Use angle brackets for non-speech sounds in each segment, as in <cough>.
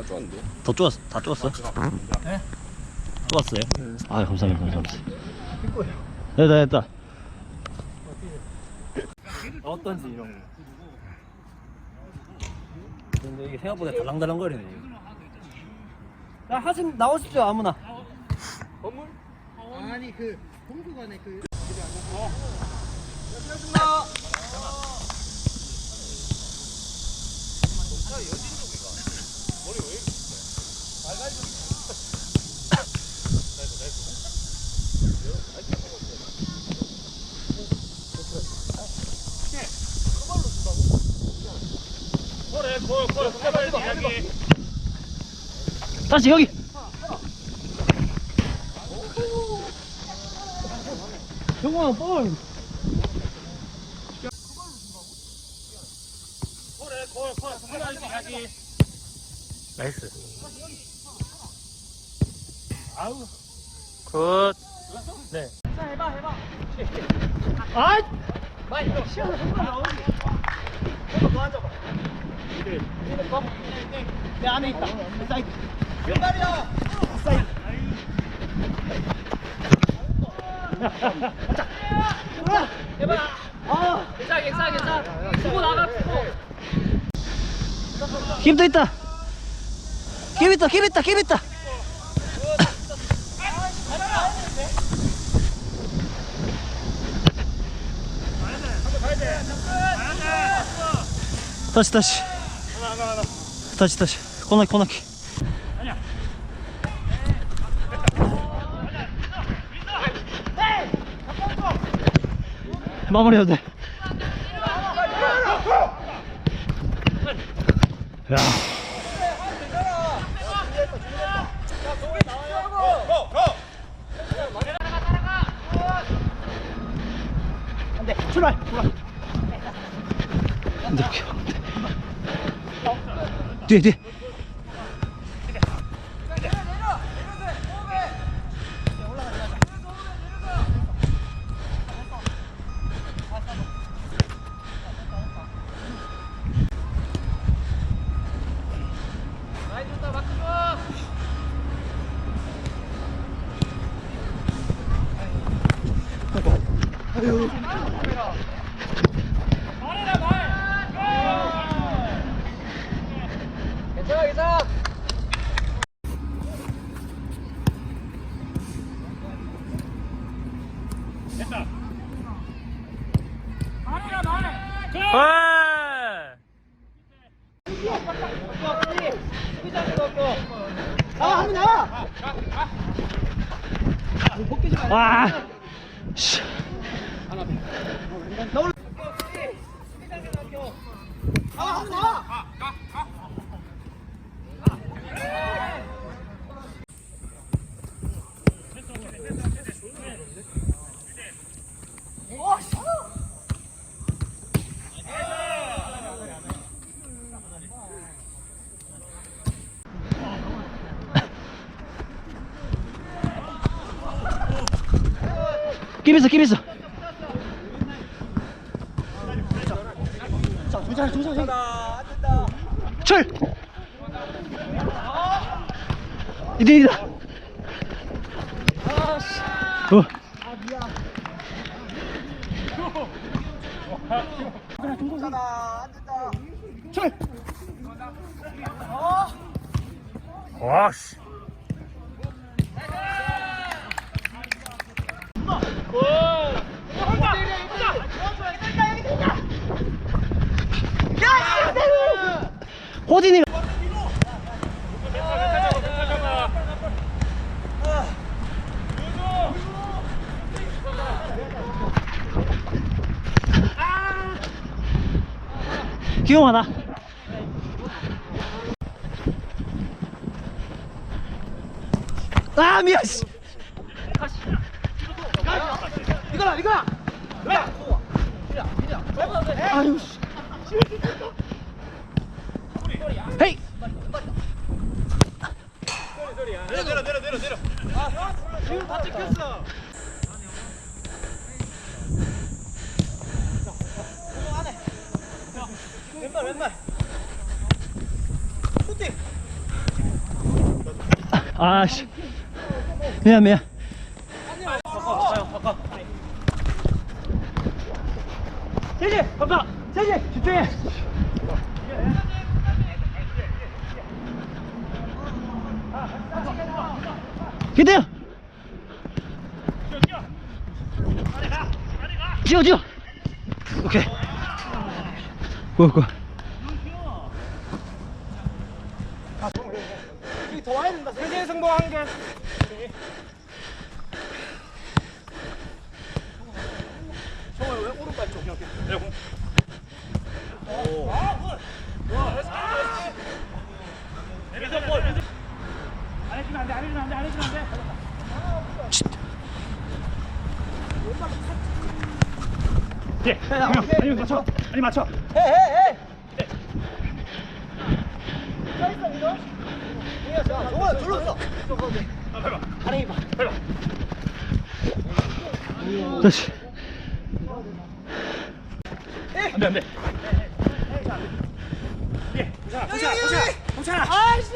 나 좋았는데. 더 쪼았어 다 쪼았어? 네? 쪼았어요? 아 감사합니다 감사합니다 됐다 됐다 어떤지 이런 거. 근데 이게 생각보다 달랑달랑 거리네. 야 하신 나오십시오 아무나. 아니 그 공주관에 그 다시 여기 형아 볼. 나이스. 아우. 굿. 네. 해봐 해봐. 아! 많이 시원해 한번 나오지. 너 앉아봐. 내 안에 있다. 사이드. 몇 발이야? 사이드. 해봐. 아, 괜찮아, 괜찮아, 괜찮아. 주고 나가, 주고. 힘도 있다 힘 있다 힘 있다 힘 있다 다시 다시 다시 다시 코너키 코너키 마무리해야 돼. 야. 출발 출발. 안돼. 뒤에 뒤에 괜찮아, 괜찮아. 와 씨. 끼 있어 끼 있어 출 이등이다 어. 출 와씨. 기용하다. 아 미안 씨. 이거라, 이거라. 아유 씨. 헤이. 지금 다 찍혔어. 왼발, 왼발. 슈팅. 아씨. 미안 미안. 세지 봐봐 세지 집중해. 기대요. 뛰어 오케이 고고 더 와야 된다. 세계 승부 한 개. 정말 왜 오른발 쪽? 아 니 맞춰 아니 맞춰 정말 눌렀어. 다시 안돼 안돼. 괜찮아 괜찮아 괜찮아. 아이씨.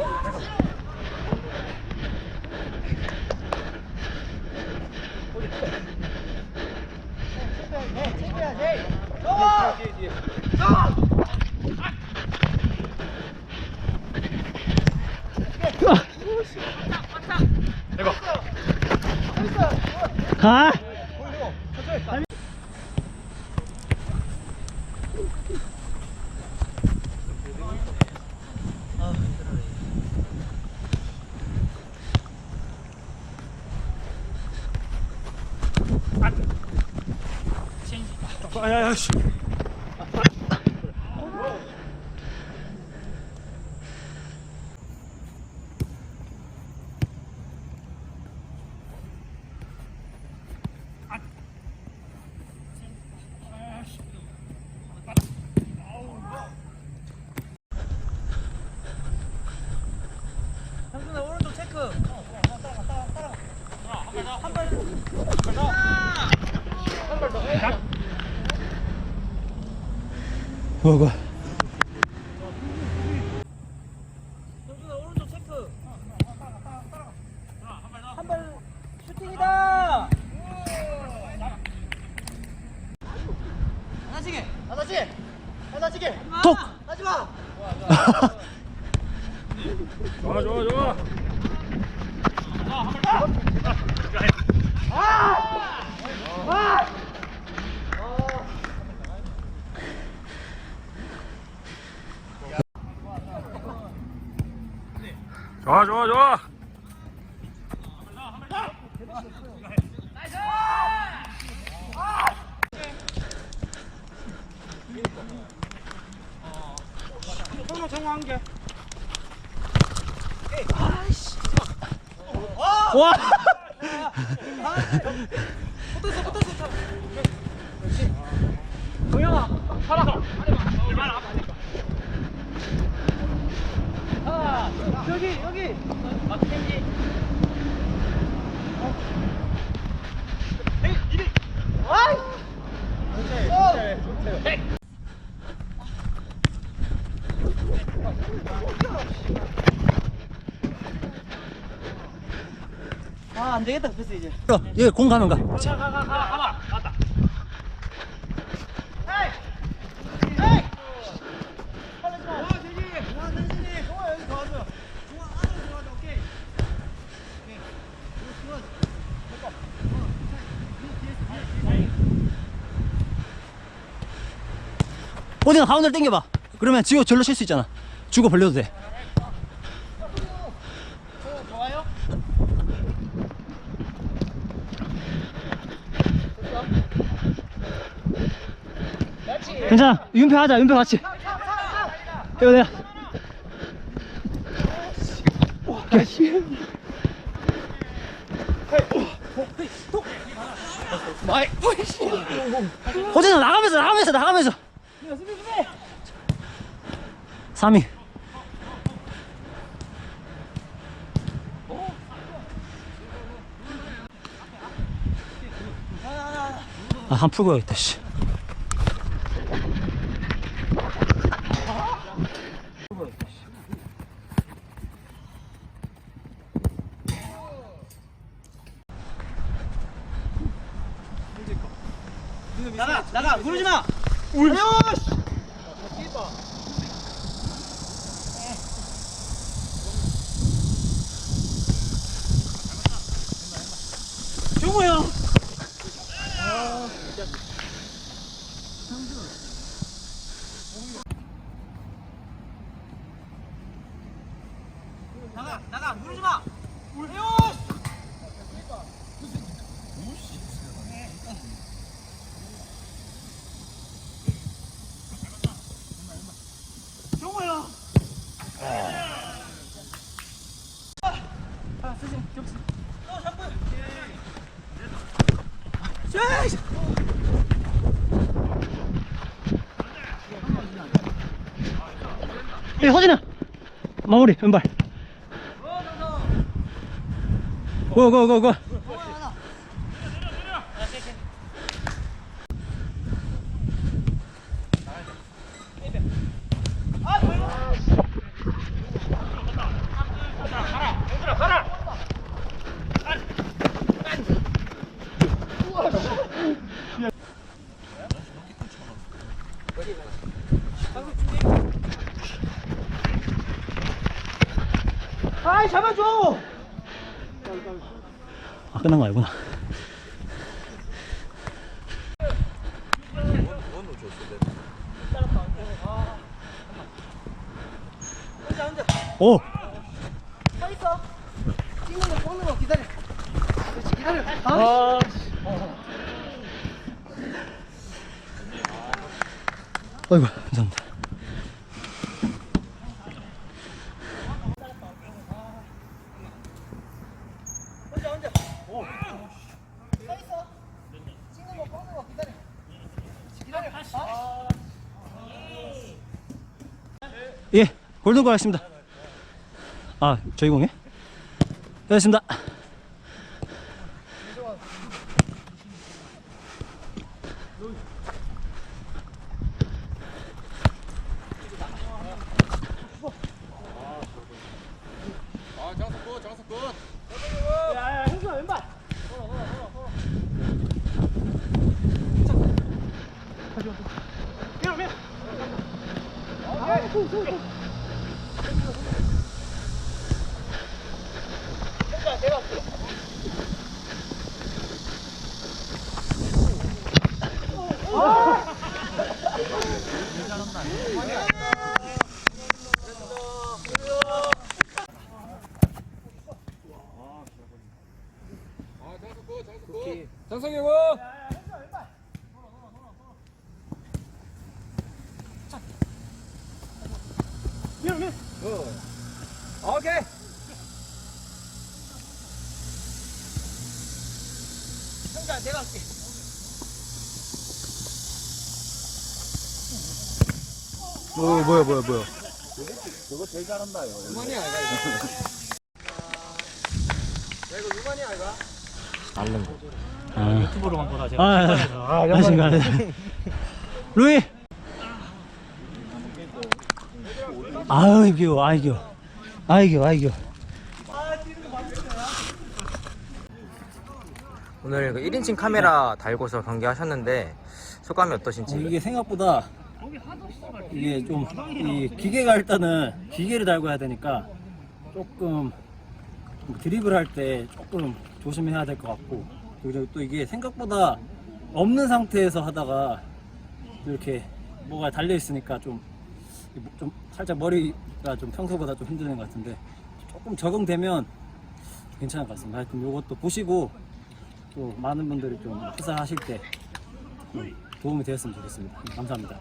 가 아야야 씨. 오른쪽 체크. 고고 정준아 오른쪽 체크. 한 발 슈팅이다. 하나씩에 하나씩 하나씩에 톡 하지 마. <laughs> 좋아 좋아 좋아 좋아 좋아 좋아 정우 정우 한 개. 와 붙었어 붙었어. 동영아 살아서. 얼마나 아프니까. 아 여기 여기. 막힌지. 아이. 아, 안 되겠다. 됐어, 이제. 얘공 가면 가 가, 가, 가, 가, 가봐. 맞다. 어디나 가운데를 당겨봐 그러면 지호 절로 칠수 있잖아 주고 벌려도 돼 좋아요? 괜찮아 윤표 하자 윤표 같이. 이거 내가. 마이. 호진아 나가면서 나가면서 나가면서. 3위 아한 풀고 가겠다 씨 나가 나가 누르지 마. 종호야. 나가 나가 누르지 마. 종호야. 예, 허진아. 마무리, 왼발. 고, 고, 고, 고. 끝난 거 아니구나. 오! 서 있어. 찍는 거 뽑는 거 기다려. 그렇지 기다려. 아, 어이구, 감사합니다. 서 있어. 찍는 거 뽑는 거 기다려. 기다려. 예, 골든골 하겠습니다. 아, 저희 공에? 됐습니다. 장성이 형! 오케이. 형자 내가 할게. 뭐, 뭐야, 뭐야, 뭐야. 아, 유튜브로만 보다 제가. 아, 아, 안녕하십니까. 루이! 아유, 귀여워, 아이, 귀여워. 아 이, 귀여워, 아이, 귀여워. 오늘 그 1인칭 카메라 달고서 경기하셨는데 소감이 어, 어떠신지 이게 생각보다 이게 좀 이 기계가 일단은 기계를 달고 해야 되니까 조금 드리블 할때 조금 조심해야 될 것 같고 그리고 또 이게 생각보다 없는 상태에서 하다가 이렇게 뭐가 달려 있으니까 좀, 좀 살짝 머리가 좀 평소보다 좀 힘드는 것 같은데 조금 적응되면 괜찮을 것 같습니다. 하여튼 이것도 보시고 또 많은 분들이 좀 투자하실 때좀 도움이 되었으면 좋겠습니다. 감사합니다.